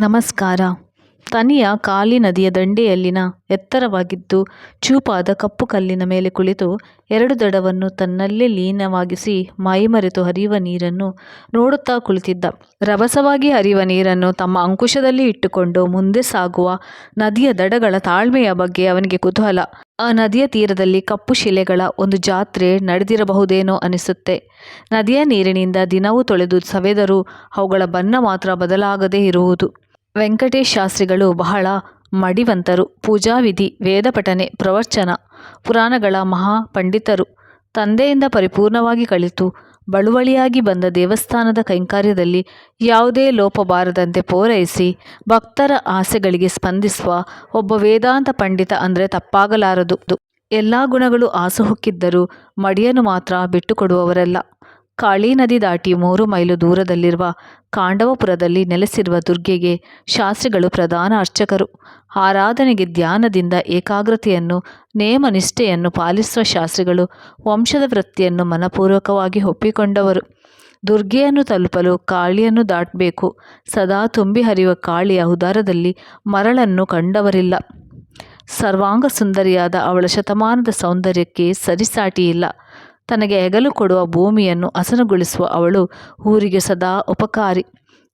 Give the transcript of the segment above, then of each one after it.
ನಮಸ್ಕಾರ ತನಿಯ ಕಾಲಿ ನದಿಯ ದಂಡೆಯಲ್ಲಿನ ಎತ್ತರವಾಗಿದ್ದು ಚೂಪಾದ ಕಪ್ಪು ಕಲ್ಲಿನ ಮೇಲೆ ಕುಳಿತು ಎರಡು ದಡವನ್ನು ತನ್ನಲ್ಲೇ ಲೀನವಾಗಿಸಿ ಮೈಮರೆತು ಹರಿಯುವ ನೀರನ್ನು ನೋಡುತ್ತಾ ಕುಳಿತಿದ್ದ. ರಭಸವಾಗಿ ಹರಿಯುವ ನೀರನ್ನು ತಮ್ಮ ಅಂಕುಶದಲ್ಲಿ ಇಟ್ಟುಕೊಂಡು ಮುಂದೆ ಸಾಗುವ ನದಿಯ ದಡಗಳ ತಾಳ್ಮೆಯ ಬಗ್ಗೆ ಅವನಿಗೆ ಕುತೂಹಲ. ಆ ನದಿಯ ತೀರದಲ್ಲಿ ಕಪ್ಪು ಶಿಲೆಗಳ ಒಂದು ಜಾತ್ರೆ ನಡೆದಿರಬಹುದೇನೋ ಅನಿಸುತ್ತೆ. ನದಿಯ ನೀರಿನಿಂದ ದಿನವೂ ತೊಳೆದು ಸವೆದರೂ ಅವುಗಳ ಬಣ್ಣ ಮಾತ್ರ ಬದಲಾಗದೇ ಇರುವುದು. ವೆಂಕಟೇಶ ಶಾಸ್ತ್ರಿಗಳು ಬಹಳ ಮಡಿವಂತರು. ಪೂಜಾವಿಧಿ, ವೇದಪಠನೆ, ಪ್ರವಚನ, ಪುರಾಣಗಳ ಮಹಾ ಪಂಡಿತರು. ತಂದೆಯಿಂದ ಪರಿಪೂರ್ಣವಾಗಿ ಕಲಿತು ಬಳುವಳಿಯಾಗಿ ಬಂದ ದೇವಸ್ಥಾನದ ಕೈಂಕರ್ಯದಲ್ಲಿ ಯಾವುದೇ ಲೋಪ ಬಾರದಂತೆ ಪೂರೈಸಿ ಭಕ್ತರ ಆಸೆಗಳಿಗೆ ಸ್ಪಂದಿಸುವ ಒಬ್ಬ ವೇದಾಂತ ಪಂಡಿತ ಅಂದರೆ ತಪ್ಪಾಗಲಾರದು. ಎಲ್ಲಾ ಗುಣಗಳು ಆಸುಹುಕ್ಕಿದ್ದರೂ ಮಡಿಯನ್ನು ಮಾತ್ರ ಬಿಟ್ಟುಕೊಡುವವರಲ್ಲ. ಕಾಳಿ ನದಿ ದಾಟಿ ಮೂರು ಮೈಲು ದೂರದಲ್ಲಿರುವ ಕಾಂಡವಪುರದಲ್ಲಿ ನೆಲೆಸಿರುವ ದುರ್ಗೆಗೆ ಶಾಸ್ತ್ರಿಗಳು ಪ್ರಧಾನ ಅರ್ಚಕರು. ಆರಾಧನೆಗೆ ಧ್ಯಾನದಿಂದ ಏಕಾಗ್ರತೆಯನ್ನು, ನೇಮನಿಷ್ಠೆಯನ್ನು ಪಾಲಿಸುವ ಶಾಸ್ತ್ರಿಗಳು ವಂಶದ ವೃತ್ತಿಯನ್ನು ಮನಪೂರ್ವಕವಾಗಿ ಒಪ್ಪಿಕೊಂಡವರು. ದುರ್ಗೆಯನ್ನು ತಲುಪಲು ಕಾಳಿಯನ್ನು ದಾಟಬೇಕು ಸದಾ ತುಂಬಿ ಹರಿಯುವ ಕಾಳಿಯ ಉದಾರದಲ್ಲಿ ಮರಳನ್ನು ಕಂಡವರಿಲ್ಲ. ಸರ್ವಾಂಗ ಸುಂದರಿಯಾದ ಅವಳ ಶತಮಾನದ ಸೌಂದರ್ಯಕ್ಕೆ ಸರಿಸಾಟಿಯಿಲ್ಲ. ತನಗೆ ಹೆಗಲು ಕೊಡುವ ಭೂಮಿಯನ್ನು ಹಸನುಗೊಳಿಸುವ ಅವಳು ಊರಿಗೆ ಸದಾ ಉಪಕಾರಿ.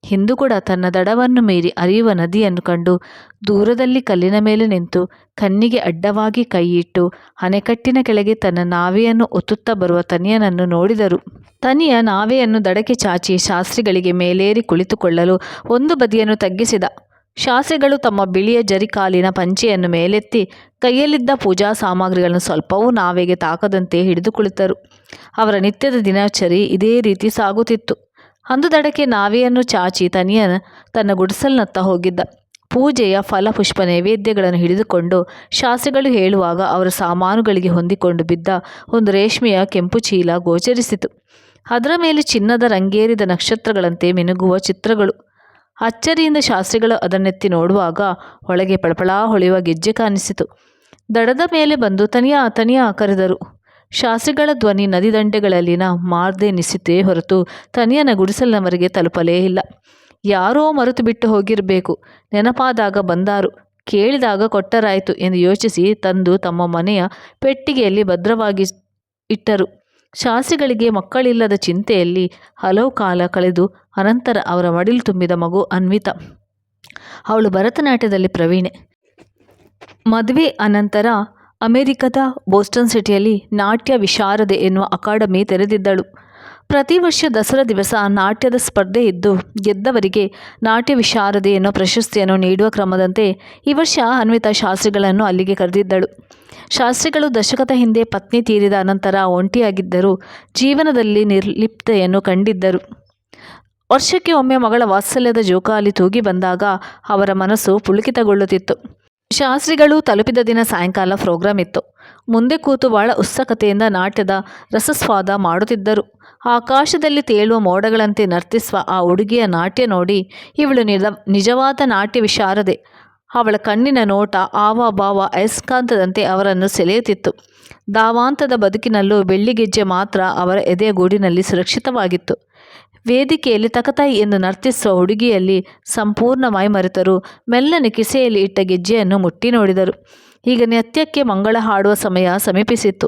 ಹಿಂದು ಕೂಡ ತನ್ನ ದಡವನ್ನು ಮೀರಿ ಅರಿಯುವ ನದಿಯನ್ನು ಕಂಡು ದೂರದಲ್ಲಿ ಕಲ್ಲಿನ ಮೇಲೆ ನಿಂತು ಕಣ್ಣಿಗೆ ಅಡ್ಡವಾಗಿ ಕೈಯಿಟ್ಟು ಅಣೆಕಟ್ಟಿನ ಕೆಳಗೆ ತನ್ನ ನಾವೆಯನ್ನು ಒತ್ತುತ್ತಾ ಬರುವ ತನಿಯನನ್ನು ನೋಡಿದರು. ತನಿಯ ನಾವೆಯನ್ನು ದಡಕ್ಕೆ ಚಾಚಿ ಶಾಸ್ತ್ರಿಗಳಿಗೆ ಮೇಲೇರಿ ಕುಳಿತುಕೊಳ್ಳಲು ಒಂದು ಬದಿಯನ್ನು ತಗ್ಗಿಸಿದ. ಶಾಸ್ತ್ರಿಗಳು ತಮ್ಮ ಬಿಳಿಯ ಜರಿಕಾಲಿನ ಪಂಚೆಯನ್ನು ಮೇಲೆತ್ತಿ ಕೈಯಲ್ಲಿದ್ದ ಪೂಜಾ ಸಾಮಗ್ರಿಗಳನ್ನು ಸ್ವಲ್ಪವೂ ನಾವೆಗೆ ತಾಕದಂತೆ ಹಿಡಿದು. ಅವರ ನಿತ್ಯದ ದಿನಚರಿ ಇದೇ ರೀತಿ ಸಾಗುತ್ತಿತ್ತು. ಅಂದು ದಡಕ್ಕೆ ನಾವೆಯನ್ನು ಚಾಚಿ ತನಿಯ ತನ್ನ ಗುಡಿಸಲಿನತ್ತ ಹೋಗಿದ್ದ. ಪೂಜೆಯ ಫಲಪುಷ್ಪ ನೈವೇದ್ಯಗಳನ್ನು ಹಿಡಿದುಕೊಂಡು ಶಾಸ್ತ್ರಿಗಳು ಹೇಳುವಾಗ ಅವರ ಸಾಮಾನುಗಳಿಗೆ ಹೊಂದಿಕೊಂಡು ಬಿದ್ದ ಒಂದು ರೇಷ್ಮೆಯ ಕೆಂಪು ಚೀಲ ಗೋಚರಿಸಿತು. ಅದರ ಮೇಲೆ ಚಿನ್ನದ ರಂಗೇರಿದ ನಕ್ಷತ್ರಗಳಂತೆ ಮಿನುಗುವ ಚಿತ್ರಗಳು. ಅಚ್ಚರಿಯಿಂದ ಶಾಸ್ತ್ರಿಗಳು ಅದನ್ನೆತ್ತಿ ನೋಡುವಾಗ ಒಳಗೆ ಪಳಪಳಾ ಹೊಳೆಯುವ ಗೆಜ್ಜೆ ಕಾಣಿಸಿತು. ದಡದ ಮೇಲೆ ಬಂದು ತನಿಯಾ ತನಿಯ ಕರೆದರು. ಶಾಸ್ತ್ರಿಗಳ ಧ್ವನಿ ನದಿ ದಂಡೆಗಳಲ್ಲಿನ ಮಾರ್ದೆನಿಸಿತೇ ಹೊರತು ತನಿಯನ ಗುಡಿಸಲಿನವರೆಗೆ ತಲುಪಲೇ ಇಲ್ಲ. ಯಾರೋ ಮರೆತು ಬಿಟ್ಟು ಹೋಗಿರಬೇಕು. ನೆನಪಾದಾಗ ಬಂದಾರು, ಕೇಳಿದಾಗ ಕೊಟ್ಟರಾಯಿತು ಎಂದು ಯೋಚಿಸಿ ತಂದು ತಮ್ಮ ಮನೆಯ ಪೆಟ್ಟಿಗೆಯಲ್ಲಿ ಭದ್ರವಾಗಿ ಇಟ್ಟರು. ಶಾಸ್ತ್ರಿಗಳಿಗೆ ಮಕ್ಕಳಿಲ್ಲದ ಚಿಂತೆಯಲ್ಲಿ ಹಲವು ಕಾಲ ಕಳೆದು ಅನಂತರ ಅವರ ಮಡಿಲು ತುಂಬಿದ ಮಗು ಅನ್ವಿತ ಅವಳು ಭರತನಾಟ್ಯದಲ್ಲಿ ಪ್ರವೀಣೆ. ಮದುವೆ ಅನಂತರ ಅಮೆರಿಕದ ಬೋಸ್ಟನ್ ಸಿಟಿಯಲ್ಲಿ ನಾಟ್ಯ ವಿಶಾರದೆ ಎನ್ನುವ ಅಕಾಡೆಮಿ ತೆರೆದಿದ್ದಳು. ಪ್ರತಿ ವರ್ಷ ದಸರಾ ದಿವಸ ನಾಟ್ಯದ ಸ್ಪರ್ಧೆ ಇದ್ದು, ಗೆದ್ದವರಿಗೆ ನಾಟ್ಯ ವಿಶಾರದೆಯನ್ನು ಪ್ರಶಸ್ತಿಯನ್ನು ನೀಡುವ ಕ್ರಮದಂತೆ ಈ ವರ್ಷ ಅನ್ವಿತಾ ಶಾಸ್ತ್ರಿಗಳನ್ನು ಅಲ್ಲಿಗೆ ಕರೆದಿದ್ದಳು. ಶಾಸ್ತ್ರಿಗಳು ದಶಕದ ಹಿಂದೆ ಪತ್ನಿ ತೀರಿದ ಅನಂತರ ಒಂಟಿಯಾಗಿದ್ದರು ಜೀವನದಲ್ಲಿ ನಿರ್ಲಿಪ್ತೆಯನ್ನು ಕಂಡಿದ್ದರು. ವರ್ಷಕ್ಕೆ ಒಮ್ಮೆ ಮಗಳ ವಾತ್ಸಲ್ಯದ ಜೋಕಾಲಿ ತೂಗಿ ಬಂದಾಗ ಅವರ ಮನಸ್ಸು ಪುಳಕಿತಗೊಳ್ಳುತ್ತಿತ್ತು. ಶಾಸ್ತ್ರಿಗಳು ತಲುಪಿದ ದಿನ ಸಾಯಂಕಾಲ ಪ್ರೋಗ್ರಾಂ ಇತ್ತು. ಮುಂದೆ ಕೂತು ಬಹಳ ಉತ್ಸುಕತೆಯಿಂದ ನಾಟ್ಯದ ರಸಸ್ವಾದ ಮಾಡುತ್ತಿದ್ದರು. ಆಕಾಶದಲ್ಲಿ ತೇಲುವ ಮೋಡಗಳಂತೆ ನರ್ತಿಸುವ ಆ ಹುಡುಗಿಯ ನಾಟ್ಯ ನೋಡಿ ಇವಳು ನಿಜವಾದ ನಾಟ್ಯ ವಿಶಾರದೆ. ಅವಳ ಕಣ್ಣಿನ ನೋಟ, ಆವ ಭಾವ ಅಯಸ್ಕಾಂತದಂತೆ ಅವರನ್ನು ಸೆಳೆಯುತ್ತಿತ್ತು. ದಾವಾಂತದ ಬದುಕಿನಲ್ಲೂ ಬೆಳ್ಳಿಗೆಜ್ಜೆ ಮಾತ್ರ ಅವರ ಎದೆಯ ಗೂಡಿನಲ್ಲಿ ಸುರಕ್ಷಿತವಾಗಿತ್ತು. ವೇದಿಕೆಯಲ್ಲಿ ತಕತಾಯಿ ಎಂದು ನರ್ತಿಸುವ ಹುಡುಗಿಯಲ್ಲಿ ಸಂಪೂರ್ಣ ಮೈಮರೆತರು. ಮೆಲ್ಲನೆ ಕಿಸೆಯಲ್ಲಿ ಇಟ್ಟ ಗೆಜ್ಜೆಯನ್ನು ಮುಟ್ಟಿ ನೋಡಿದರು. ಈಗ ನೃತ್ಯಕ್ಕೆ ಮಂಗಳ ಹಾಡುವ ಸಮಯ ಸಮೀಪಿಸಿತ್ತು.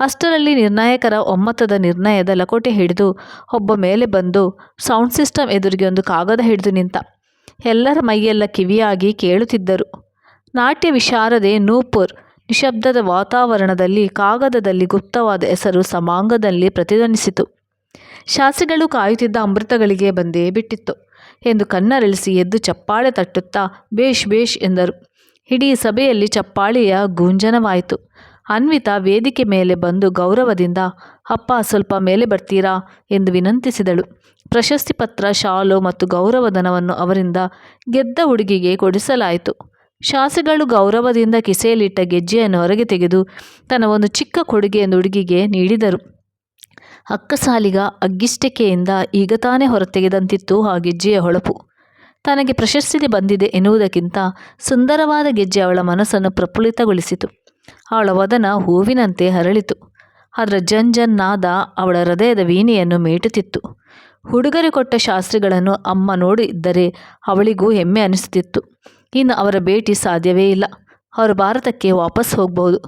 ಅಷ್ಟರಲ್ಲಿ ನಿರ್ಣಾಯಕರ ಒಮ್ಮತದ ನಿರ್ಣಯದ ಲಕೋಟೆ ಹಿಡಿದು ಒಬ್ಬ ಮೇಲೆ ಬಂದು ಸೌಂಡ್ ಸಿಸ್ಟಮ್ ಎದುರಿಗೆ ಒಂದು ಕಾಗದ ಹಿಡಿದು ನಿಂತ. ಎಲ್ಲರ ಮೈಯೆಲ್ಲ ಕಿವಿಯಾಗಿ ಕೇಳುತ್ತಿದ್ದರು. ನಾಟ್ಯ ವಿಶಾರದೆ ನೂಪುರ್. ನಿಶಬ್ದದ ವಾತಾವರಣದಲ್ಲಿ ಕಾಗದದಲ್ಲಿ ಗುಪ್ತವಾದ ಹೆಸರು ಸಮಾಂಗದಲ್ಲಿ ಪ್ರತಿಧ್ವನಿಸಿತು. ಶಾಸ್ತ್ರಿಗಳು ಕಾಯುತ್ತಿದ್ದ ಅಮೃತಗಳಿಗೆ ಬಂದೇ ಬಿಟ್ಟಿತ್ತು ಎಂದು ಕಣ್ಣರಳಿಸಿ ಎದ್ದು ಚಪ್ಪಾಳೆ ತಟ್ಟುತ್ತಾ ಬೇಷ್ ಬೇಷ್ ಎಂದರು. ಇಡೀ ಸಭೆಯಲ್ಲಿ ಚಪ್ಪಾಳೆಯ ಗೂಂಜನವಾಯಿತು ಅನ್ವಿತಾ ವೇದಿಕೆ ಮೇಲೆ ಬಂದು ಗೌರವದಿಂದ ಅಪ್ಪ ಸ್ವಲ್ಪ ಮೇಲೆ ಬರ್ತೀರಾ ಎಂದು ವಿನಂತಿಸಿದಳು. ಪ್ರಶಸ್ತಿ ಪತ್ರ, ಶಾಲು ಮತ್ತು ಗೌರವಧನವನ್ನು ಅವರಿಂದ ಗೆದ್ದ ಹುಡುಗಿಗೆ ಕೊಡಿಸಲಾಯಿತು. ಶಾಸಿಗಳು ಗೌರವದಿಂದ ಕಿಸೆಯಲ್ಲಿಟ್ಟ ಗೆಜ್ಜೆಯನ್ನು ಹೊರಗೆ ತೆಗೆದು ತನ್ನ ಒಂದು ಚಿಕ್ಕ ಕೊಡುಗೆಯನ್ನು ಹುಡುಗಿಗೆ ನೀಡಿದರು. ಅಕ್ಕಸಾಲಿಗ ಅಗ್ಗಿಷ್ಟಿಕೆಯಿಂದ ಈಗ ತಾನೇ ಹೊರತೆಗೆದಂತಿತ್ತು ಆ ಗೆಜ್ಜೆಯ ಹೊಳಪು. ತನಗೆ ಪ್ರಶಸ್ತಿ ಬಂದಿದೆ ಎನ್ನುವುದಕ್ಕಿಂತ ಸುಂದರವಾದ ಗೆಜ್ಜೆ ಅವಳ ಮನಸ್ಸನ್ನು ಪ್ರಫುಲ್ಲಿತಗೊಳಿಸಿತು. ಅವಳ ವದನ ಹೂವಿನಂತೆ ಅರಳಿತು. ಅದರ ಜನ್ ನಾದ ಅವಳ ಹೃದಯದ ವೀಣೆಯನ್ನು ಮೇಟುತ್ತಿತ್ತು ಹುಡುಗರು ಕೊಟ್ಟ ಶಾಸ್ತ್ರಿಗಳನ್ನು ಅಮ್ಮ ನೋಡಿದ್ದರೆ ಅವಳಿಗೂ ಹೆಮ್ಮೆ ಅನಿಸುತ್ತಿತ್ತು ಇನ್ನು ಅವರ ಭೇಟಿ ಸಾಧ್ಯವೇ ಇಲ್ಲ ಅವರು ಭಾರತಕ್ಕೆ ವಾಪಸ್ ಹೋಗ್ಬೋದು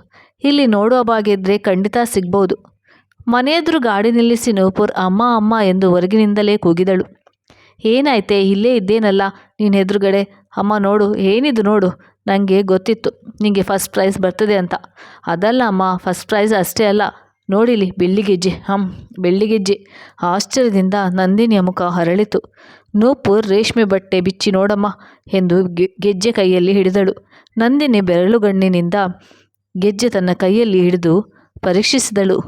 ಇಲ್ಲಿ ನೋಡುವ ಭಾಗ್ಯ ಖಂಡಿತ ಸಿಗ್ಬೋದು ಮನೆಯೆದುರು ಗಾಡಿ ನಿಲ್ಲಿಸಿ ನೂಪುರ್ ಅಮ್ಮ ಅಮ್ಮ ಎಂದು ಹೊರಗಿನಿಂದಲೇ ಕೂಗಿದಳು. ಏನಾಯ್ತೆ, ಇಲ್ಲೇ ಇದ್ದೇನಲ್ಲ? ನೀನು ಎದುರುಗಡೆ. ಅಮ್ಮ, ನೋಡು, ಏನಿದು ನೋಡು? ನನಗೆ ಗೊತ್ತಿತ್ತು. ನಿಮಗೆ ಫಸ್ಟ್ ಪ್ರೈಸ್ ಬರ್ತದೆ ಅಂತ. ಅದಲ್ಲ ಅಮ್ಮ ಫಸ್ಟ್ ಪ್ರೈಸ್ ಅಷ್ಟೇ ಅಲ್ಲ. ನೋಡಿಲಿ ಬೆಳ್ಳಿಗೆಜ್ಜೆ ಹಂ ಬೆಳ್ಳಿಗೆಜ್ಜೆ ಆಶ್ಚರ್ಯದಿಂದ ನಂದಿನಿಯ ಮುಖ ಹರಳಿತು. ನೂಪುರ್ ರೇಷ್ಮೆ ಬಟ್ಟೆ ಬಿಚ್ಚಿ, ನೋಡಮ್ಮ ಎಂದು ಗೆಜ್ಜೆ ಕೈಯಲ್ಲಿ ಹಿಡಿದಳು. ನಂದಿನಿ ಬೆರಳುಗಣ್ಣಿನಿಂದ ಗೆಜ್ಜೆ ತನ್ನ ಕೈಯಲ್ಲಿ ಹಿಡಿದು ಪರೀಕ್ಷಿಸಿದಳು.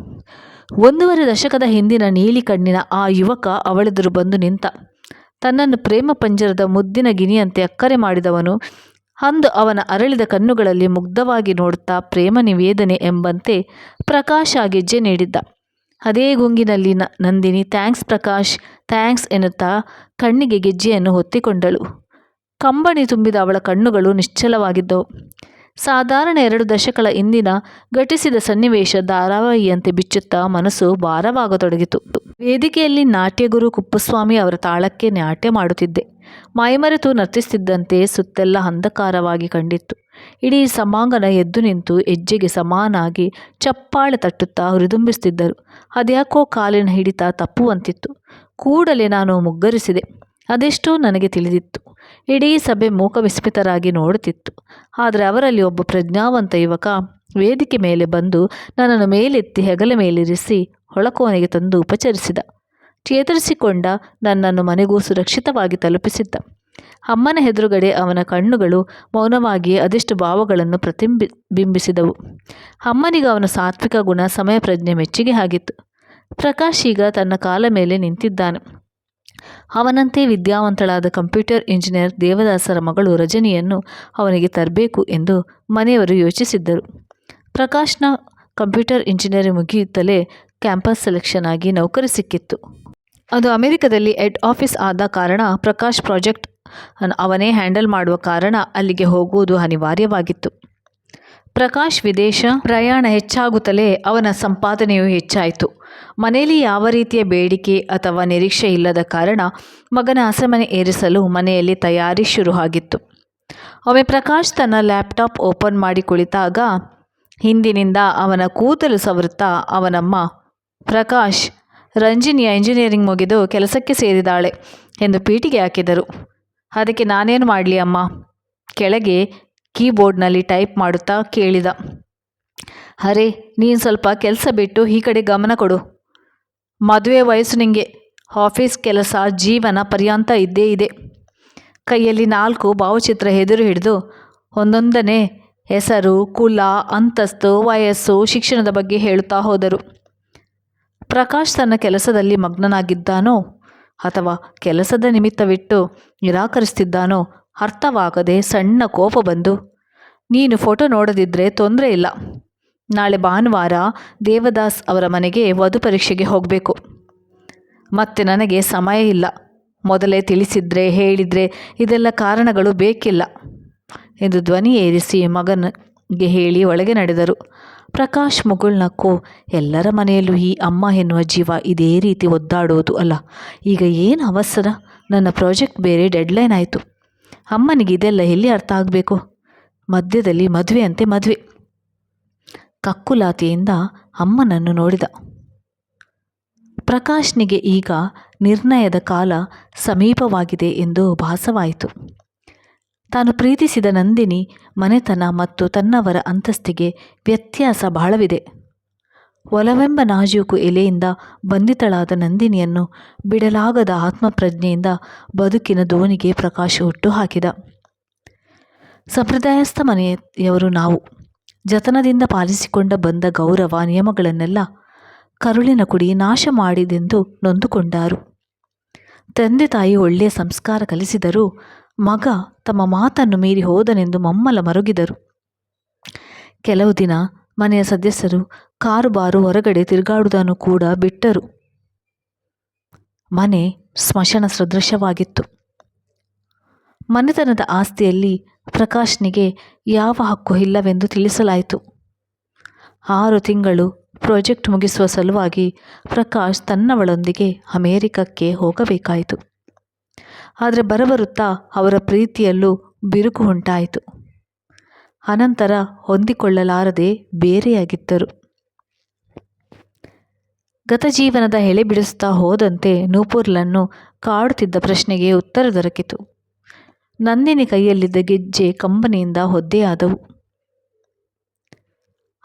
ಒಂದೂವರೆ ದಶಕದ ಹಿಂದಿನ ನೀಲಿ ಕಣ್ಣಿನ ಆ ಯುವಕ ಅವಳೆದುರು ಬಂದು ನಿಂತ. ತನ್ನನ್ನು ಪ್ರೇಮ ಪಂಜರದ ಮುದ್ದಿನ ಗಿನಿಯಂತೆ ಅಕ್ಕರೆ ಮಾಡಿದವನು, ಅಂದು ಅವನ ಅರಳಿದ ಕಣ್ಣುಗಳಲ್ಲಿ ಮುಗ್ಧವಾಗಿ ನೋಡುತ್ತಾ ಪ್ರೇಮ ನಿವೇದನೆ ಎಂಬಂತೆ ಪ್ರಕಾಶ್ ಆ ಗೆಜ್ಜೆ ನೀಡಿದ್ದ. ಅದೇ ಗುಂಗಿನಲ್ಲಿ ನಂದಿನಿ, ಥ್ಯಾಂಕ್ಸ್ ಪ್ರಕಾಶ್, ಥ್ಯಾಂಕ್ಸ್ ಎನ್ನುತ್ತಾ ಕಣ್ಣಿಗೆ ಗೆಜ್ಜೆಯನ್ನು ಹೊತ್ತಿಕೊಂಡಳು. ಕಂಬನಿ ತುಂಬಿದ ಅವಳ ಕಣ್ಣುಗಳು ನಿಶ್ಚಲವಾಗಿದ್ದವು. ಸಾಧಾರಣ ಎರಡು ದಶಕಗಳ ಹಿಂದಿನ ಘಟಿಸಿದ ಸನ್ನಿವೇಶ ಧಾರಾವಾಹಿಯಂತೆ ಬಿಚ್ಚುತ್ತಾ ಮನಸ್ಸು ಭಾರವಾಗತೊಡಗಿತು. ವೇದಿಕೆಯಲ್ಲಿ ನಾಟ್ಯಗುರು ಕುಪ್ಪಸ್ವಾಮಿ ಅವರ ತಾಳಕ್ಕೆ ನಾಟ್ಯ ಮಾಡುತ್ತಿದ್ದೆ. ಮೈಮರೆತು ನರ್ತಿಸುತ್ತಿದ್ದಂತೆ ಸುತ್ತೆಲ್ಲ ಅಂಧಕಾರವಾಗಿ ಕಂಡಿತ್ತು. ಇಡೀ ಸಮಾಂಗನ ಎದ್ದು ನಿಂತು ಹೆಜ್ಜೆಗೆ ಸಮಾನಾಗಿ ಚಪ್ಪಾಳೆ ತಟ್ಟುತ್ತಾ ಹುರಿದುಂಬಿಸುತ್ತಿದ್ದರು ಅದ್ಯಾಕೋ ಕಾಲಿನ ಹಿಡಿತ ತಪ್ಪುವಂತಿತ್ತು. ಕೂಡಲೇ ನಾನು ಮುಗ್ಗರಿಸಿದೆ. ಅದೆಷ್ಟೋ ನನಗೆ ತಿಳಿದಿತ್ತು. ಇಡೀ ಸಭೆ ಮೂಕ ವಿಸ್ಮಿತರಾಗಿ ನೋಡುತ್ತಿತ್ತು. ಆದರೆ ಅವರಲ್ಲಿ ಒಬ್ಬ ಪ್ರಜ್ಞಾವಂತ ಯುವಕ ವೇದಿಕೆ ಮೇಲೆ ಬಂದು ನನ್ನನ್ನು ಮೇಲೆತ್ತಿ ಹೆಗಲ ಮೇಲಿರಿಸಿ ಹೊಳಕೋನೆಗೆ ತಂದು ಉಪಚರಿಸಿದ. ಚೇತರಿಸಿಕೊಂಡ ನನ್ನನ್ನು ಮನೆಗೂ ಸುರಕ್ಷಿತವಾಗಿ ತಲುಪಿಸಿದ್ದ. ಅಮ್ಮನ ಎದುರುಗಡೆ ಅವನ ಕಣ್ಣುಗಳು ಮೌನವಾಗಿ ಅದೆಷ್ಟು ಭಾವಗಳನ್ನು ಪ್ರತಿಂಬಿ, ಬಿಂಬಿಸಿದವು. ಅಮ್ಮನಿಗೆ ಅವನ ಸಾತ್ವಿಕ ಗುಣ, ಸಮಯ, ಪ್ರಜ್ಞೆ ಮೆಚ್ಚುಗೆ ಆಗಿತ್ತು. ಪ್ರಕಾಶ್ ಈಗ ತನ್ನ ಕಾಲ ಮೇಲೆ ನಿಂತಿದ್ದಾನೆ. ಅವನಂತೆ ವಿದ್ಯಾವಂತಳಾದ ಕಂಪ್ಯೂಟರ್ ಇಂಜಿನಿಯರ್ ದೇವದಾಸರ ಮಗಳು ರಜನಿಯನ್ನು ಅವನಿಗೆ ತರಬೇಕು ಎಂದು ಮನೆಯವರು ಯೋಚಿಸಿದ್ದರು. ಪ್ರಕಾಶ್ನ ಕಂಪ್ಯೂಟರ್ ಇಂಜಿನಿಯರಿಂಗ್ ಮುಗಿಯುತ್ತಲೇ ಕ್ಯಾಂಪಸ್ ಸೆಲೆಕ್ಷನ್ ಆಗಿ ನೌಕರಿ ಸಿಕ್ಕಿತ್ತು. ಅದು ಅಮೆರಿಕದಲ್ಲಿ ಹೆಡ್ ಆಫೀಸ್ ಆದ ಕಾರಣ ಪ್ರಕಾಶ್ ಪ್ರಾಜೆಕ್ಟ್ ಅವನೇ ಹ್ಯಾಂಡಲ್ ಮಾಡುವ ಕಾರಣ ಅಲ್ಲಿಗೆ ಹೋಗುವುದು ಅನಿವಾರ್ಯವಾಗಿತ್ತು. ಪ್ರಕಾಶ್ ವಿದೇಶ ಪ್ರಯಾಣ ಹೆಚ್ಚಾಗುತ್ತಲೇ ಅವನ ಸಂಪಾದನೆಯೂ ಹೆಚ್ಚಾಯಿತು. ಮನೆಯಲ್ಲಿ ಯಾವ ರೀತಿಯ ಬೇಡಿಕೆ ಅಥವಾ ನಿರೀಕ್ಷೆ ಇಲ್ಲದ ಕಾರಣ ಮಗನ ಆಸಮನೆ ಏರಿಸಲು ಮನೆಯಲ್ಲಿ ತಯಾರಿ ಶುರು ಆಗಿತ್ತು ಒಮ್ಮೆ ಪ್ರಕಾಶ್ ತನ್ನ ಲ್ಯಾಪ್ಟಾಪ್ ಓಪನ್ ಮಾಡಿ ಕುಳಿತಾಗ ಹಿಂದಿನಿಂದ ಅವನ ಕೂದಲು ಸವರುತ್ತಾ ಅವನಮ್ಮ, ಪ್ರಕಾಶ್, ರಂಜಿನಿಯ ಇಂಜಿನಿಯರಿಂಗ್ ಮುಗಿದು ಕೆಲಸಕ್ಕೆ ಸೇರಿದಾಳೆ ಎಂದು ಪೀಟಿಗೆ ಹಾಕಿದರು. ಅದಕ್ಕೆ ನಾನೇನು ಮಾಡಲಿ ಅಮ್ಮ? ಕೆಳಗೆ ಕೀಬೋರ್ಡ್ನಲ್ಲಿ ಟೈಪ್ ಮಾಡುತ್ತಾ ಕೇಳಿದ. ಅರೆ, ನೀನು ಸ್ವಲ್ಪ ಕೆಲಸ ಬಿಟ್ಟು ಈ ಕಡೆ ಗಮನ ಕೊಡು. ಮದುವೆ ವಯಸ್ಸು ನಿಂಗೆ. ಆಫೀಸ್ ಕೆಲಸ, ಜೀವನ ಪರ್ಯಂತ ಇದ್ದೇ ಇದೆ. ಕೈಯಲ್ಲಿ ನಾಲ್ಕು ಭಾವಚಿತ್ರ ಎದುರು ಹಿಡಿದು ಒಂದೊಂದನೇ ಹೆಸರು, ಕುಲ, ಅಂತಸ್ತು, ವಯಸ್ಸು, ಶಿಕ್ಷಣದ ಬಗ್ಗೆ ಹೇಳುತ್ತಾ ಹೋದರು. ಪ್ರಕಾಶ್ ತನ್ನ ಕೆಲಸದಲ್ಲಿ ಮಗ್ನನಾಗಿದ್ದಾನೋ ಅಥವಾ ಕೆಲಸದ ನಿಮಿತ್ತವಿಟ್ಟು ನಿರಾಕರಿಸ್ತಿದ್ದಾನೋ ಅರ್ಥವಾಗದೆ ಸಣ್ಣ ಕೋಪ ಬಂದು, ನೀನು ಫೋಟೋ ನೋಡದಿದ್ದರೆ ತೊಂದರೆ ಇಲ್ಲ. ನಾಳೆ ಭಾನುವಾರ ದೇವದಾಸ್ ಅವರ ಮನೆಗೆ ವಧು ಪರೀಕ್ಷೆಗೆ ಹೋಗಬೇಕು. ಮತ್ತೆ ನನಗೆ ಸಮಯ ಇಲ್ಲ. ಮೊದಲೇ ತಿಳಿಸಿದ್ರೆ, ಹೇಳಿದರೆ ಇದೆಲ್ಲ ಕಾರಣಗಳು ಬೇಕಿಲ್ಲ ಎಂದು ಧ್ವನಿ ಏರಿಸಿ ಮಗನಿಗೆ ಹೇಳಿ ಒಳಗೆ ನಡೆದರು. ಪ್ರಕಾಶ್ ಮುಗುಳ್ನಕ್ಕೂ ಎಲ್ಲರ ಮನೆಯಲ್ಲೂ ಈ ಅಮ್ಮ ಎನ್ನುವ ಜೀವ ಇದೇ ರೀತಿ ಒದ್ದಾಡೋದು ಅಲ್ಲ. ಈಗ ಏನು ಅವಸರ? ನನ್ನ ಪ್ರಾಜೆಕ್ಟ್ ಬೇರೆ ಡೆಡ್ಲೈನ್ ಆಯಿತು. ಅಮ್ಮನಿಗೆ ಇದೆಲ್ಲ ಎಲ್ಲಿ ಅರ್ಥ ಆಗಬೇಕು? ಮಧ್ಯದಲ್ಲಿ ಮದುವೆ ಅಂತೆ ಮದುವೆ. ಕಕ್ಕುಲಾತಿಯಿಂದ ಅಮ್ಮನನ್ನು ನೋಡಿದ. ಪ್ರಕಾಶ್ನಿಗೆ ಈಗ ನಿರ್ಣಯದ ಕಾಲ ಸಮೀಪವಾಗಿದೆ ಎಂದು ಭಾಸವಾಯಿತು. ತಾನು ಪ್ರೀತಿಸಿದ ನಂದಿನಿ ಮನೆತನ ಮತ್ತು ತನ್ನವರ ಅಂತಸ್ತಿಗೆ ವ್ಯತ್ಯಾಸ ಬಹಳವಿದೆ. ಒಲವೆಂಬ ನಾಜೂಕು ಎಲೆಯಿಂದ ಬಂಧಿತಳಾದ ನಂದಿನಿಯನ್ನು ಬಿಡಲಾಗದ ಆತ್ಮಪ್ರಜ್ಞೆಯಿಂದ ಬದುಕಿನ ದೋಣಿಗೆ ಪ್ರಕಾಶ ಹುಟ್ಟು ಹಾಕಿದ. ಸಂಪ್ರದಾಯಸ್ಥ ಮನೆಯವರು ನಾವು. ಜತನದಿಂದ ಪಾಲಿಸಿಕೊಂಡ ಬಂದ ಗೌರವ ನಿಯಮಗಳನ್ನೆಲ್ಲ ಕರುಳಿನ ಕುಡಿ ನಾಶ ಮಾಡಿದೆಂದು ನೊಂದುಕೊಂಡಾರು. ತಂದೆ ತಾಯಿ ಒಳ್ಳೆಯ ಸಂಸ್ಕಾರ ಕಲಿಸಿದರೂ ಮಗ ತಮ್ಮ ಮಾತನ್ನು ಮೀರಿ ಹೋದನೆಂದು ಮಮ್ಮಲ ಮರುಗಿದರು. ಕೆಲವು ದಿನ ಮನೆಯ ಸದಸ್ಯರು ಕಾರು ಬಾರು ಹೊರಗಡೆ ತಿರುಗಾಡುವುದನ್ನು ಕೂಡ ಬಿಟ್ಟರು. ಮನೆ ಸ್ಮಶಾನ ಸದೃಶವಾಗಿತ್ತು. ಮನೆತನದ ಆಸ್ತಿಯಲ್ಲಿ ಪ್ರಕಾಶ್ನಿಗೆ ಯಾವ ಹಕ್ಕು ಇಲ್ಲವೆಂದು ತಿಳಿಸಲಾಯಿತು. ಆರು ತಿಂಗಳು ಪ್ರಾಜೆಕ್ಟ್ ಮುಗಿಸುವ ಸಲುವಾಗಿ ಪ್ರಕಾಶ್ ತನ್ನವಳೊಂದಿಗೆ ಅಮೇರಿಕಕ್ಕೆ ಹೋಗಬೇಕಾಯಿತು. ಆದರೆ ಬರಬರುತ್ತಾ ಅವರ ಪ್ರೀತಿಯಲ್ಲೂ ಬಿರುಕು ಉಂಟಾಯಿತು. ಅನಂತರ ಹೊಂದಿಕೊಳ್ಳಲಾರದೆ ಬೇರೆಯಾಗಿದ್ದರು. ಗತಜೀವನದ ಎಳೆ ಬಿಡಿಸುತ್ತಾ ಹೋದಂತೆ ನೂಪುರ್ಲನ್ನು ಕಾಡುತ್ತಿದ್ದ ಪ್ರಶ್ನೆಗೆ ಉತ್ತರ ದೊರಕಿತು. ನಂದಿನಿ ಕೈಯಲ್ಲಿದ್ದ ಗೆಜ್ಜೆ ಕಂಬನಿಯಿಂದ ಒದ್ದೆಯಾದವು.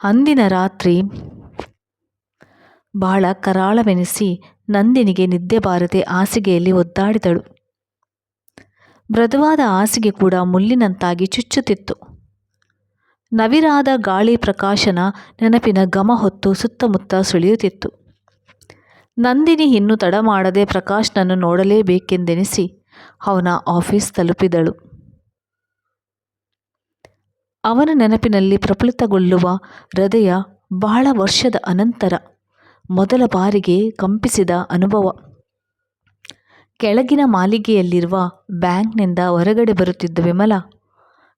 ಅಂದಿನ ರಾತ್ರಿ ಬಹಳ ಕರಾಳವೆನಿಸಿ ನಂದಿನಿಗೆ ನಿದ್ದೆ ಬಾರದೆ ಹಾಸಿಗೆಯಲ್ಲಿ ಒದ್ದಾಡಿದಳು. ಮೃದುವಾದ ಹಾಸಿಗೆ ಕೂಡ ಮುಳ್ಳಿನಂತಾಗಿ ಚುಚ್ಚುತ್ತಿತ್ತು. ನವಿರಾದ ಗಾಳಿ ಪ್ರಕಾಶನ ನೆನಪಿನ ಗಮ ಹೊತ್ತು ಸುತ್ತಮುತ್ತ ಸುಳಿಯುತ್ತಿತ್ತು. ನಂದಿನಿ ಇನ್ನು ತಡ ಮಾಡದೆ ಪ್ರಕಾಶ್ನನ್ನು ನೋಡಲೇಬೇಕೆಂದೆನಿಸಿ ಅವನ ಆಫೀಸ್ ತಲುಪಿದಳು. ಅವನ ನೆನಪಿನಲ್ಲಿ ಪ್ರಫುಲ್ಲಿತಗೊಳ್ಳುವ ಹೃದಯ ಬಹಳ ವರ್ಷದ ಅನಂತರ ಮೊದಲ ಬಾರಿಗೆ ಕಂಪಿಸಿದ ಅನುಭವ. ಕೆಳಗಿನ ಮಾಲಿಗೆಯಲ್ಲಿರುವ ಬ್ಯಾಂಕ್ನಿಂದ ಹೊರಗಡೆ ಬರುತ್ತಿದ್ದ ವಿಮಲ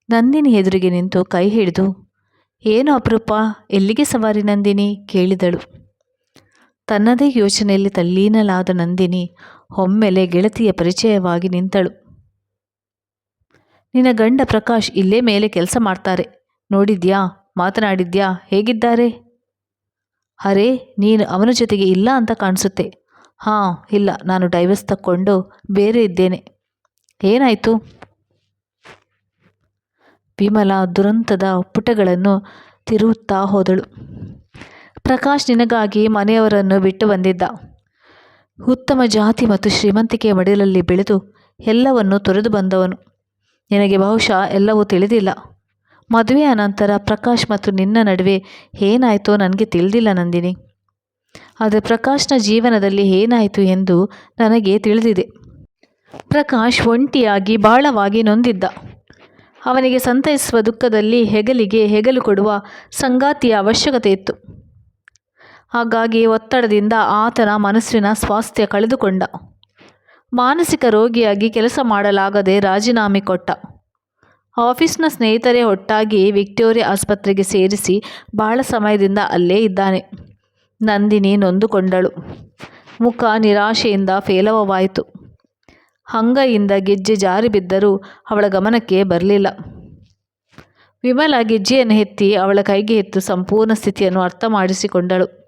ನಂದಿನಿ ಎದುರಿಗೆ ನಿಂತು ಕೈ ಹಿಡಿದು, ಏನು ಅಪರೂಪ, ಎಲ್ಲಿಗೆ ಸವಾರಿ ನಂದಿನಿ? ಕೇಳಿದಳು. ತನ್ನದೇ ಯೋಚನೆಯಲ್ಲಿ ತಲ್ಲೀನಲಾದ ನಂದಿನಿ ಒಮ್ಮೆಲೆ ಗೆಳತಿಯ ಪರಿಚಯವಾಗಿ ನಿಂತಳು. ನಿನ್ನ ಗಂಡ ಪ್ರಕಾಶ್ ಇಲ್ಲೇ ಮೇಲೆ ಕೆಲಸ ಮಾಡ್ತಾರೆ. ನೋಡಿದ್ಯಾ? ಮಾತನಾಡಿದ್ಯಾ? ಹೇಗಿದ್ದಾರೆ? ಅರೆ, ನೀನು ಅವನ ಜೊತೆಗೆ ಇಲ್ಲ ಅಂತ ಕಾಣಿಸುತ್ತೆ. ಹಾಂ, ಇಲ್ಲ. ನಾನು ಡೈವರ್ಸ್ ತಕ್ಕೊಂಡು ಬೇರೆ ಇದ್ದೇನೆ. ಏನಾಯಿತು? ವಿಮಲ ದುರಂತದ ಪುಟಗಳನ್ನು ತಿರುತ್ತಾ ಹೋದಳು. ಪ್ರಕಾಶ್ ನಿನಗಾಗಿ ಮನೆಯವರನ್ನು ಬಿಟ್ಟು ಬಂದಿದ್ದ. ಉತ್ತಮ ಜಾತಿ ಮತ್ತು ಶ್ರೀಮಂತಿಕೆಯ ಮಡಿಲಲ್ಲಿ ಬೆಳೆದು ಎಲ್ಲವನ್ನು ತೊರೆದು ಬಂದವನು. ನಿನಗೆ ಬಹುಶಃ ಎಲ್ಲವೂ ತಿಳಿದಿಲ್ಲ. ಮದುವೆಯ ನಂತರ ಪ್ರಕಾಶ್ ಮತ್ತು ನಿನ್ನ ನಡುವೆ ಏನಾಯಿತೋ ನನಗೆ ತಿಳಿದಿಲ್ಲ ನಂದಿನಿ. ಆದರೆ ಪ್ರಕಾಶ್ನ ಜೀವನದಲ್ಲಿ ಏನಾಯಿತು ಎಂದು ನನಗೆ ತಿಳಿದಿದೆ. ಪ್ರಕಾಶ್ ಒಂಟಿಯಾಗಿ ಬಹಳವಾಗಿ ನೊಂದಿದ್ದ. ಅವನಿಗೆ ಸಂತೈಸುವ ದುಃಖದಲ್ಲಿ ಹೆಗಲಿಗೆ ಹೆಗಲು ಕೊಡುವ ಸಂಗಾತಿಯ ಅವಶ್ಯಕತೆ ಇತ್ತು. ಹಾಗಾಗಿ ಒತ್ತಡದಿಂದ ಆತನ ಮನಸ್ಸಿನ ಸ್ವಾಸ್ಥ್ಯ ಕಳೆದುಕೊಂಡ. ಮಾನಸಿಕ ರೋಗಿಯಾಗಿ ಕೆಲಸ ಮಾಡಲಾಗದೆ ರಾಜೀನಾಮೆ ಕೊಟ್ಟ. ಆಫೀಸ್ನ ಸ್ನೇಹಿತರೇ ಒಟ್ಟಾಗಿ ವಿಕ್ಟೋರಿಯಾ ಆಸ್ಪತ್ರೆಗೆ ಸೇರಿಸಿ ಬಹಳ ಸಮಯದಿಂದ ಅಲ್ಲೇ ಇದ್ದಾನೆ. ನಂದಿನಿ ನೊಂದುಕೊಂಡಳು. ಮುಖ ನಿರಾಶೆಯಿಂದ ಫೇಲವವಾಯಿತು. ಹಂಗೈಯಿಂದ ಗೆಜ್ಜೆ ಜಾರಿ ಬಿದ್ದರೂ ಅವಳ ಗಮನಕ್ಕೆ ಬರಲಿಲ್ಲ. ವಿಮಲ ಗೆಜ್ಜೆಯನ್ನು ಎತ್ತಿ ಅವಳ ಕೈಗೆ ಎತ್ತು ಸಂಪೂರ್ಣ ಸ್ಥಿತಿಯನ್ನು ಅರ್ಥ ಮಾಡಿಸಿಕೊಂಡಳು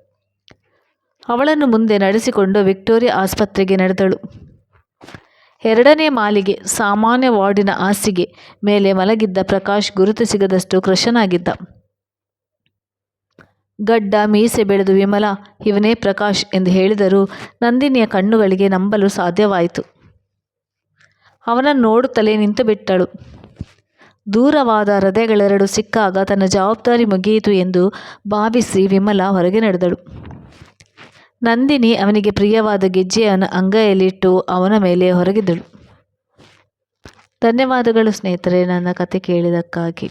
ಅವಳನ್ನು ಮುಂದೆ ನಡೆಸಿಕೊಂಡು ವಿಕ್ಟೋರಿಯಾ ಆಸ್ಪತ್ರೆಗೆ ನಡೆದಳು. ಎರಡನೇ ಮಾಲಿಗೆ, ಸಾಮಾನ್ಯ ವಾರ್ಡಿನ ಹಾಸಿಗೆ ಮೇಲೆ ಮಲಗಿದ್ದ ಪ್ರಕಾಶ್ ಗುರುತು ಸಿಗದಷ್ಟು ಕೃಶನಾಗಿದ್ದ ಗಡ್ಡ, ಮೀಸೆ ಬೆಳೆದು ವಿಮಲ, ಇವನೇ ಪ್ರಕಾಶ್ ಎಂದು ಹೇಳಿದರೂ ನಂದಿನಿಯ ಕಣ್ಣುಗಳಿಗೆ ನಂಬಲು ಸಾಧ್ಯವಾಯಿತು. ಅವನನ್ನು ನೋಡುತ್ತಲೇ ನಿಂತು ಬಿಟ್ಟಳು. ದೂರವಾದ ಹೃದಯಗಳೆರಡು ಸಿಕ್ಕಾಗ ತನ್ನ ಜವಾಬ್ದಾರಿ ಮುಗಿಯಿತು ಎಂದು ಭಾವಿಸಿ ವಿಮಲ ಹೊರಗೆ ನಡೆದಳು. ನಂದಿನಿ ಅವನಿಗೆ ಪ್ರಿಯವಾದ ಗೆಜ್ಜೆಯನ್ನು ಅಂಗೈಯಲ್ಲಿಟ್ಟು ಅವನ ಮೇಲೆ ಹೊರಗಿದಳು ಧನ್ಯವಾದಗಳು ಸ್ನೇಹಿತರೆ ನನ್ನ ಕತೆ ಕೇಳಿದ್ದಕ್ಕಾಗಿ.